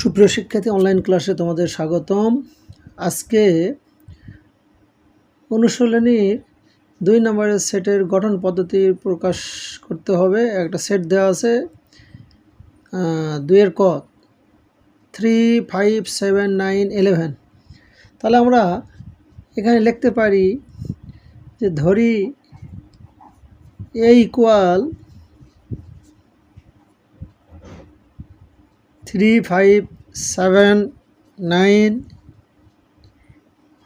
সুপ্রিয় শিক্ষার্থী অনলাইন ক্লাসে তোমাদের স্বাগতম। আজকে অনুশীলনীর দুই নম্বরের সেটের গঠন পদ্ধতি প্রকাশ করতে হবে। একটা সেট দেওয়া আছে আহ, দুইয়ের ক three five seven nine eleven তাহলে আমরা এখানে লিখতে পারি যে ধরি A equal three five seven nine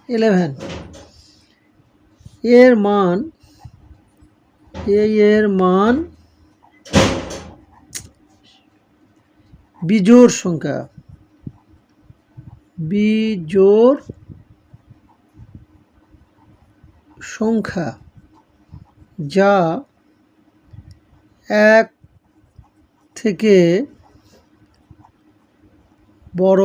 eleven এর মান এর মান বিজোড় সংখ্যা বিজোড় সংখ্যা যা এক থেকে বড়।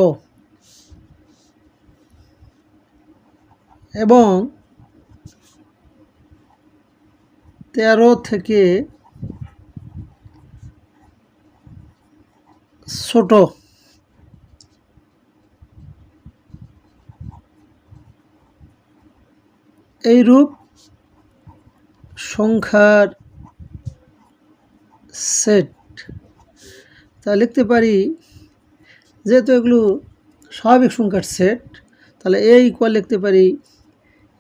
এবং তেরো থেকে ছোট। এইরূপ সংখ্যার সেট। তা লিখতে পারি যেহেতু এগুলো স্বাভাবিক সংখ্যার সেট তাহলে এ ইকুয়াল লিখতে পারি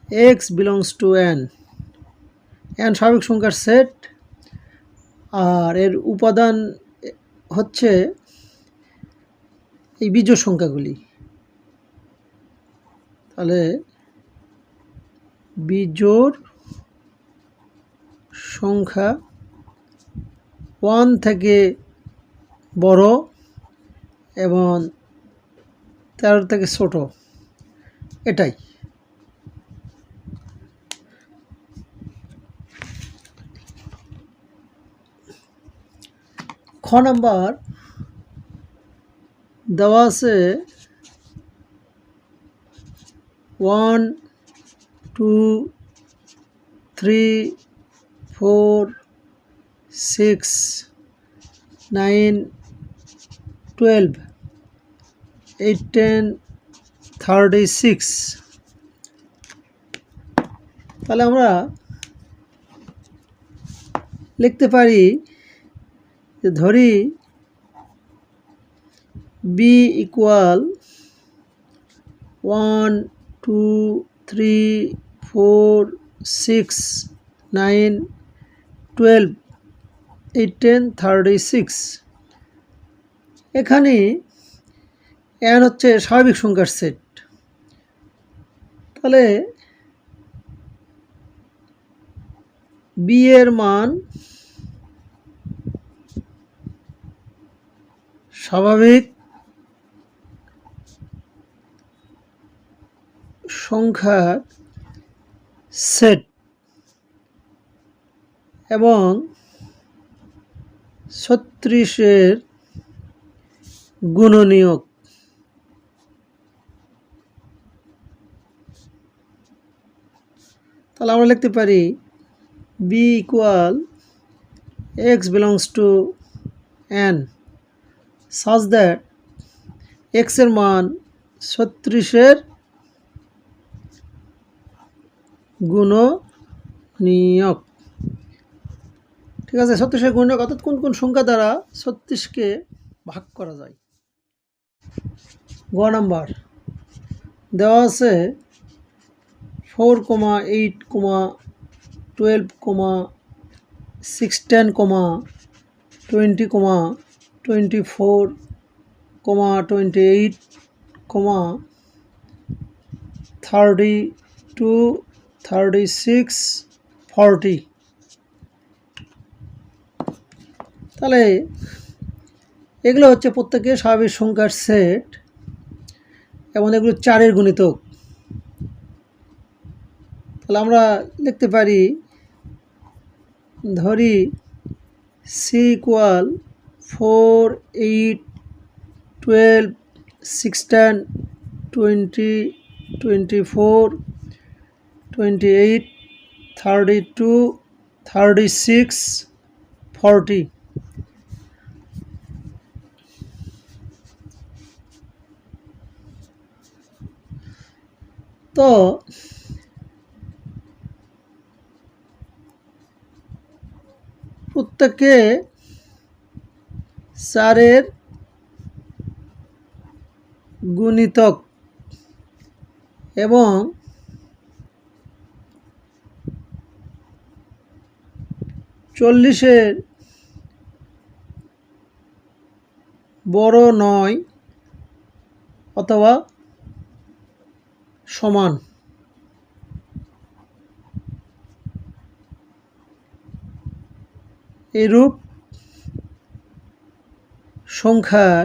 x belongs to N N স্বাভাবিক সংখ্যার সেট আর এর উপাদান হচ্ছে এই বিজোড় সংখ্যাগুলি। তাহলে বিজোড় সংখ্যা ওয়ান থেকে বড় এবং তেরো থেকে ছোট। এটাই। খ নাম্বার। দেওয়া আছে one, two, three, four, six, nine, twelve. Eight ten thirty six তাহলে আমরা লিখতে পারি যে ধরি B equal one two three four six nine twelve eight ten thirty six এখানে এন হচ্ছে স্বাভাবিক সংখ্যার সেট তাহলে বি এর মান স্বাভাবিক সংখ্যার সেট এবং ছত্রিশের গুণনীয়ক। তাহলে আমরা লিখতে পারি B equal x belongs to N such that এক্সের মান ছত্রিশের গুণনীয়ক। ঠিক আছে, ছত্রিশের গুণনীয়ক, অর্থাৎ কোন কোন সংখ্যা দ্বারা ছত্রিশকে ভাগ করা যায়? গ নাম্বার। দেওয়া আছে four comma eight comma twelve comma sixteen comma twenty comma twenty four comma twenty eight comma thirty two, thirty six, forty. তাহলে এগুলো হচ্ছে প্রত্যেকের স্বাভাবিক সংখ্যার সেট এবং এগুলো চারের গুণিতক। তাহলে আমরা লিখতে পারি, ধরি C equal four eight twelve sixteen twenty twenty four twenty eight thirty two thirty six forty তো প্রত্যেকে চারের গুণিতক এবং চল্লিশের বড় নয় অথবা সমান। এরূপ সংখ্যার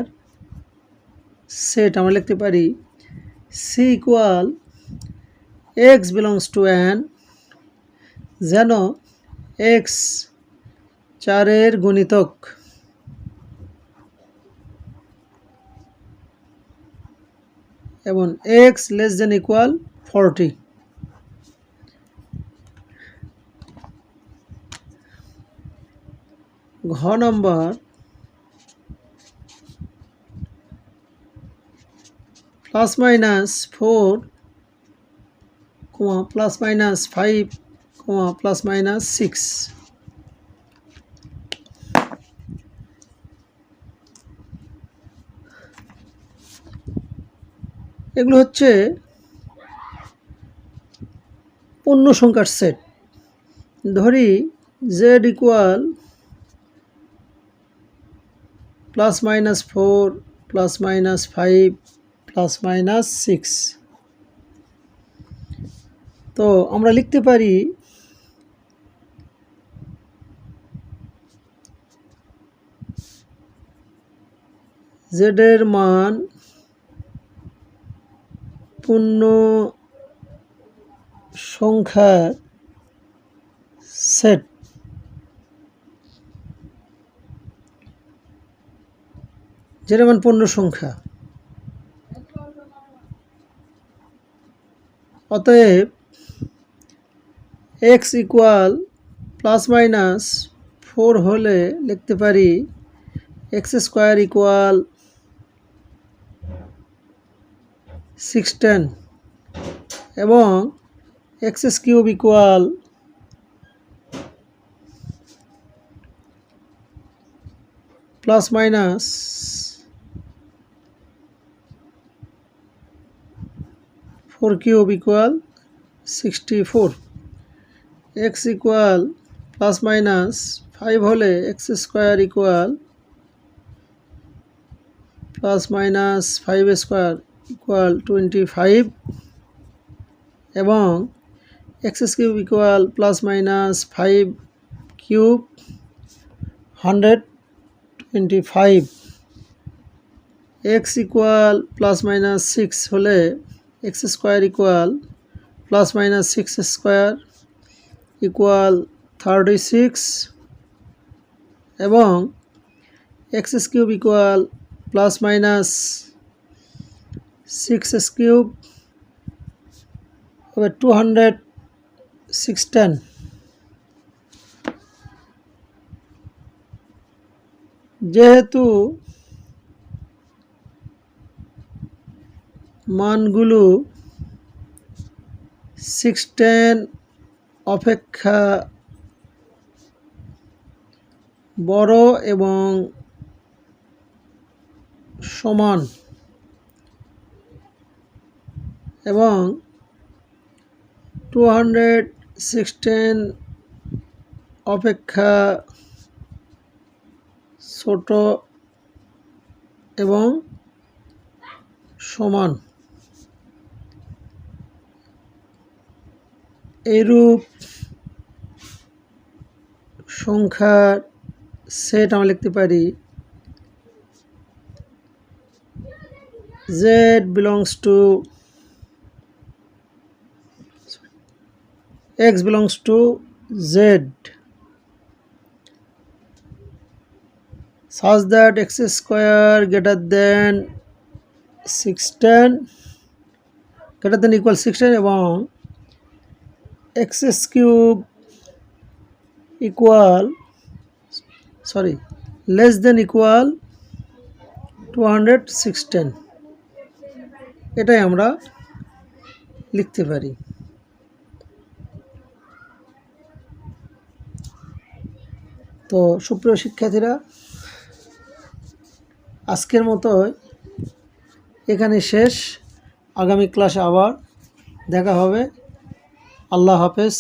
সেট আমরা লিখতে পারি C equal x belongs to N যেন এক্স চারের গুণিতক। এবং x less than equal forty ঘ number. Plus minus four comma plus minus five comma plus minus six. এগুলো হচ্ছে পূর্ণ সংখ্যার সেট। ধরি Z equal plus minus four plus minus five plus minus six তো আমরা লিখতে পারি জেডের মান পূর্ণ সংখ্যার সেট যেটা মান পূর্ণ সংখ্যা। অতএব x equal plus minus four হলে লিখতে পারি এক্স স্কোয়ার ইকুয়াল সিক্সটেন এবং x cube equal plus minus four cube equal sixty four. X equal plus minus five হলে x square equal plus minus five square equal twenty five এবং x cube equal plus minus five cube hundred twenty five. X equal plus minus six হলে x square equal plus minus six square equal thirty six এবং x cube equal plus minus six cube হবে two hundred sixteen যেহেতু মানগুলো sixteen অপেক্ষা বড় এবং সমান। এবং টু হান্ড্রেড সিক্সটেন অপেক্ষা ছোট এবং সমান। এরূপ সংখ্যার সেট আমরা লিখতে পারি। Z belongs to x belongs to Z. Such that x square greater than sixteen greater than equal sixteen এবং x cube equal sorry less than equal 216 এটাই আমরা লিখতে পারি। তো সুপ্রিয় শিক্ষার্থীরা, আজকের মতো এখানে শেষ। আগামী ক্লাসে আবার দেখা হবে। আল্লাহ হাফেজ।